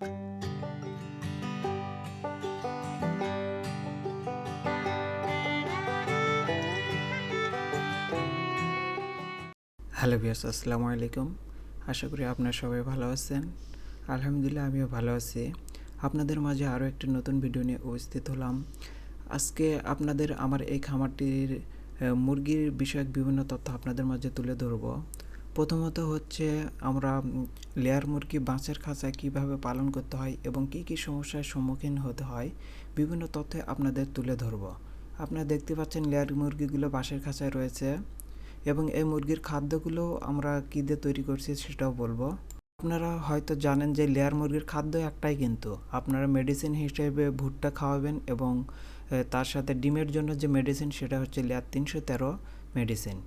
Hello বিয়াস আসসালামু আলাইকুম। আশা করি আপনারা সবাই ভালো আছেন। আলহামদুলিল্লাহ, আমিও ভালো আছি। আপনাদের মাঝে আরও একটি নতুন ভিডিও নিয়ে উপস্থিত হলাম। আজকে আপনাদের আমার এই খামারটির মুরগির বিষয়ক বিভিন্ন তথ্য আপনাদের মাঝে তুলে ধরব। প্রথমত হচ্ছে আমরা লেয়ার মুরগি বাঁচের খাঁচায় কীভাবে পালন করতে হয় এবং কী কী সমস্যার সম্মুখীন হতে হয়, বিভিন্ন তথ্য আপনাদের তুলে ধরব। আপনারা দেখতে পাচ্ছেন লেয়ার মুরগিগুলো বাঁশের খাঁচায় রয়েছে এবং এই মুরগির খাদ্যগুলো আমরা কী দিয়ে তৈরি করছি সেটাও বলব। আপনারা হয়তো জানেন যে লেয়ার মুরগির খাদ্য একটাই কিন্তু। আপনারা মেডিসিন হিসেবে ভুট্টা খাওয়াবেন এবং তার সাথে ডিমের জন্য যে মেডিসিন সেটা হচ্ছে লেয়ার তিনশো তেরো মেডিসিন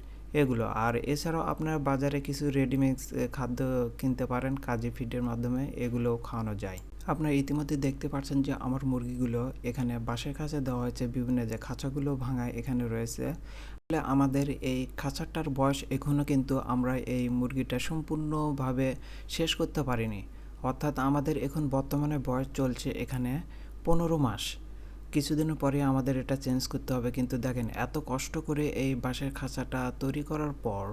এগুলো। আর এছাড়াও আপনারা বাজারে কিছু রেডিমিক্স খাদ্য কিনতে পারেন, কাজে ফিডের মাধ্যমে এগুলো খাওয়ানো যায়। আপনারা ইতিমধ্যে দেখতে পাচ্ছেন যে আমার মুরগিগুলো এখানে বাঁশের খাঁচা দেওয়া হয়েছে, বিভিন্ন যে খাঁচাগুলো ভাঙায় এখানে রয়েছে। আসলে আমাদের এই খাঁচাটার বয়স এখনও কিন্তু আমরা এই মুরগিটা সম্পূর্ণভাবে শেষ করতে পারিনি। অর্থাৎ আমাদের এখন বর্তমানে বয়স চলছে এখানে পনেরো মাস। কিছুদিনের পরে আমাদের এটা চেঞ্জ করতে হবে। কিন্তু দেখেন, এত কষ্ট করে এই বাঁশের খাঁচাটা তৈরি করার পর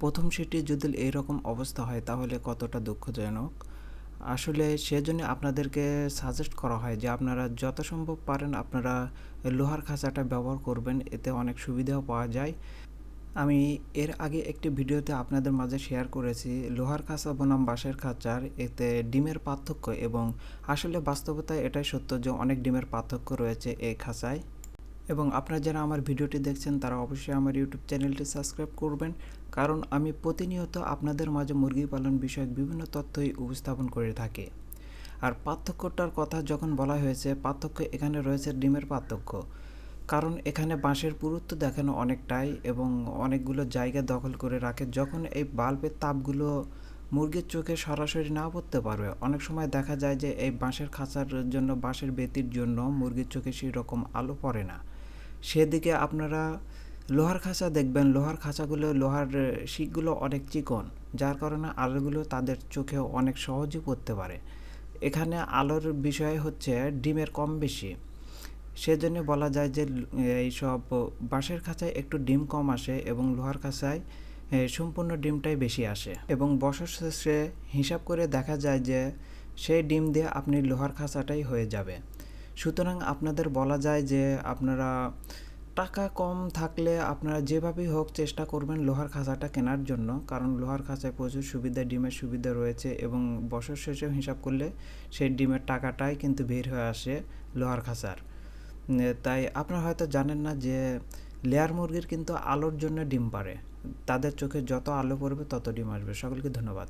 প্রথম সেটি যদি এইরকম অবস্থা হয়, তাহলে কতটা দুঃখজনক? আসলে সেজন্য আপনাদেরকে সাজেস্ট করা হয় যে, আপনারা যত সম্ভব পারেন আপনারা লোহার খাঁচাটা ব্যবহার করবেন। এতে অনেক সুবিধাও পাওয়া যায়। আমি এর আগে একটি ভিডিওতে আপনাদের মাঝে শেয়ার করেছি লোহার খাঁচা বনাম বাঁশের খাঁচার, এতে ডিমের পার্থক্য এবং আসলে বাস্তবতায় এটাই সত্য যে অনেক ডিমের পার্থক্য রয়েছে এই খাঁচায়। এবং আপনারা যারা আমার ভিডিওটি দেখছেন, তারা অবশ্যই আমার ইউটিউব চ্যানেলটি সাবস্ক্রাইব করবেন, কারণ আমি প্রতিনিয়ত আপনাদের মাঝে মুরগি পালন বিষয়ক বিভিন্ন তথ্যই উপস্থাপন করে থাকি। আর পার্থক্যটার কথা যখন বলা হয়েছে, পার্থক্য এখানে রয়েছে ডিমের পার্থক্য। কারণ এখানে বাঁশের পুরুত্ব দেখানো অনেকটাই এবং অনেকগুলো জায়গা দখল করে রাখে। যখন এই বাল্বের তাপগুলো মুরগির চোখে সরাসরি না পড়তে পারবে, অনেক সময় দেখা যায় যে এই বাঁশের খাঁচার জন্য বাঁশের বেতির জন্য মুরগির চোখে সেই রকম আলো পড়ে না। সেদিকে আপনারা লোহার খাঁচা দেখবেন। লোহার খাঁচাগুলো, লোহার শিকগুলো অনেক চিকন, যার কারণে আলোগুলো তাদের চোখে অনেক সহজে পড়তে পারে। এখানে আলোর বিষয় হচ্ছে ডিমের কম বেশি। সেজন্য বলা যায় যে এইসব বাঁশের খাঁচায় একটু ডিম কম আসে এবং লোহার খাঁচায় সম্পূর্ণ ডিমটাই বেশি আসে। এবং বছর শেষে হিসাব করে দেখা যায় যে, সেই ডিম দিয়ে আপনি লোহার খাঁচাটাই হয়ে যাবে। সুতরাং আপনাদের বলা যায় যে, আপনারা টাকা কম থাকলে আপনারা যেভাবেই হোক চেষ্টা করবেন লোহার খাঁচাটা কেনার জন্য, কারণ লোহার খাঁচায় প্রচুর সুবিধা, ডিমের সুবিধা রয়েছে এবং বছর শেষেও হিসাব করলে সেই ডিমের টাকাটাই কিন্তু বের হয়ে আসে লোহার খাঁচার। তাই আপনারা হয়তো জানেন না যে লেয়ার মুরগির কিন্তু আলোর জন্য ডিম পারে তাদের চোখে যত আলো পড়বে তত ডিম আসবে। সকলকে ধন্যবাদ।